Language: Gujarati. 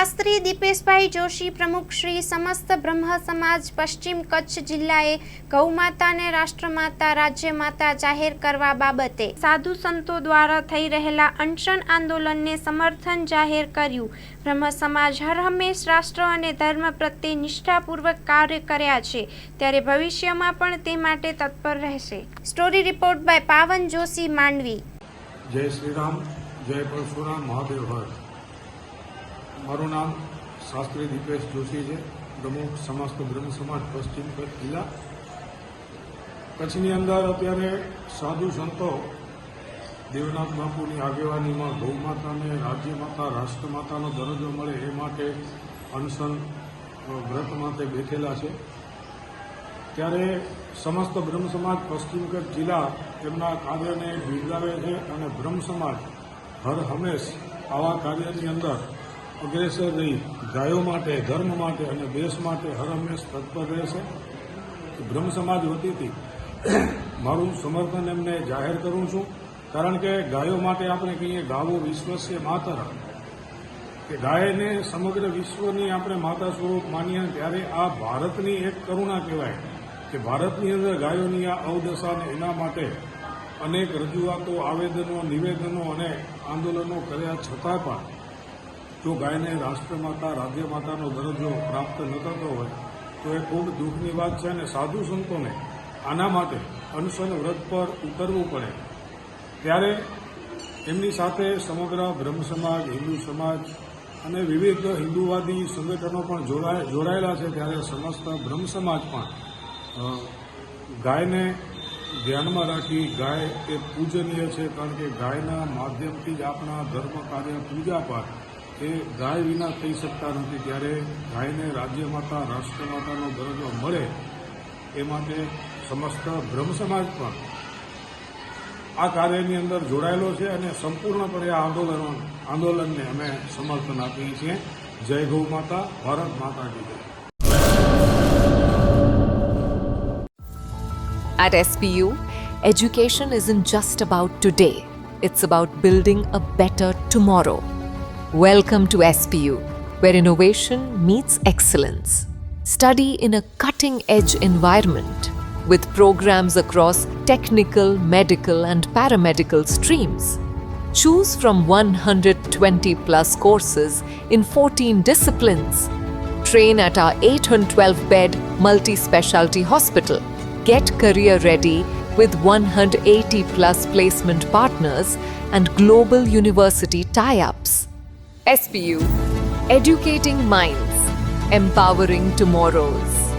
શાસ્ત્રી દીપેશભાઈ જોશી પ્રમુખ શ્રી સમસ્ત બ્રહ્મ સમાજ પશ્ચિમ કચ્છ જિલ્લાએ ગૌમાતાને રાષ્ટ્રમાતા, રાજ્યમાતા જાહેર કરવા બાબતે સાધુ સંતો દ્વારા થઈ રહેલા અનશન આંદોલનને સમર્થન જાહેર કર્યું. બ્રહ્મ સમાજ હર હંમેશ રાષ્ટ્ર અને ધર્મ પ્રત્યે નિષ્ઠાપૂર્વક કાર્ય કર્યા છે. ત્યારે ભવિષ્યમાં પણ તે માટે તત્પર રહેશે. સ્ટોરી રિપોર્ટ બાય પાવન જોશી માંડવી. જય શ્રી રામ જય પરશુરામ, મહાદેવ હર. મારું નામ શાસ્ત્રી દીપેશ જોશી છે. પ્રમુખ સમસ્ત બ્રહ્મ સમાજ પશ્ચિમ કચ્છ જિલ્લા. કચ્છની અંદર અત્યારે સાધુ સંતો દેવનાથ બાપુની આગેવાનીમાં ગૌમાતાને રાષ્ટ્ર રાષ્ટ્રમાતાનો દરજ્જો મળે એ માટે અનશન વ્રત માટે બેઠેલા છે. ત્યારે સમસ્ત બ્રહ્મ સમાજ પશ્ચિમ કચ્છ જિલ્લા તેમના કાર્યને બિરદાવે છે અને બ્રહ્મ સમાજ હર હંમેશ આવા કાર્યની અંદર અગ્રેસર રહી ગાયો માટે, ધર્મ માટે અને દેશ માટે હર હંમેશ તત્પર રહેશે. બ્રહ્મ સમાજ વતીથી મારું સમર્થન એમને જાહેર કરું છું. કારણ કે ગાયો માટે આપણે કહીએ ગાવો વિશ્વસ્ય માતર. કે ગાયને સમગ્ર વિશ્વની આપણે માતા સ્વરૂપ માનીએ ત્યારે આ ભારતની એક કરુણા કહેવાય કે ભારતની અંદર ગાયોની આ અવદશાને એના માટે અનેક રજૂઆતો, આવેદનો, નિવેદનો અને આંદોલનો કર્યા છતાં પણ જો ગાયને રાષ્ટ્રમાતા, રાજ્યમાતાનો દરજ્જો પ્રાપ્ત ન થતો હોય, તો એ ખૂબ દુઃખની વાત છે અને સાધુ સંતોને આના માટે અનશન વ્રત પર ઉતરવું પડે. ત્યારે એમની સાથે સમગ્ર બ્રહ્મ સમાજ, હિન્દુ સમાજ અને વિવિધ હિન્દુવાદી સંગઠનો પણ જોડાય, જોડાયેલા છે. ત્યારે સમસ્ત બ્રહ્મ સમાજ પણ ગાયને ધ્યાનમાં રાખી ગાય એ પૂજનીય છે. કારણ કે ગાયના માધ્યમથી જ આપણા ધર્મ કાર્ય પૂજા પાઠ એ ગાય વિના થઈ શકતા નથી. ત્યારે ગાયને રાજ્યમાતા રાષ્ટ્રમાતાનો દરજ્જો મળે એ માટે સમસ્ત બ્રહ્મ સમાજ પણ આ કાર્યની અંદર જોડાયેલો છે અને સંપૂર્ણપણે આ આંદોલન આંદોલનને અમે સમર્થન આપીએ છીએ. જય ગૌ માતા ભારત માતા કી જય. At SPU, education isn't just about today, it's about building a better tomorrow. Welcome to SPU, where innovation meets excellence. Study in a cutting edge environment with programs across technical, medical, and paramedical streams. Choose from 120 plus courses in 14 disciplines. Train at our 812 bed multi specialty hospital. Get career ready with 180 plus placement partners and global university tie ups. SPU Educating Minds, Empowering Tomorrows.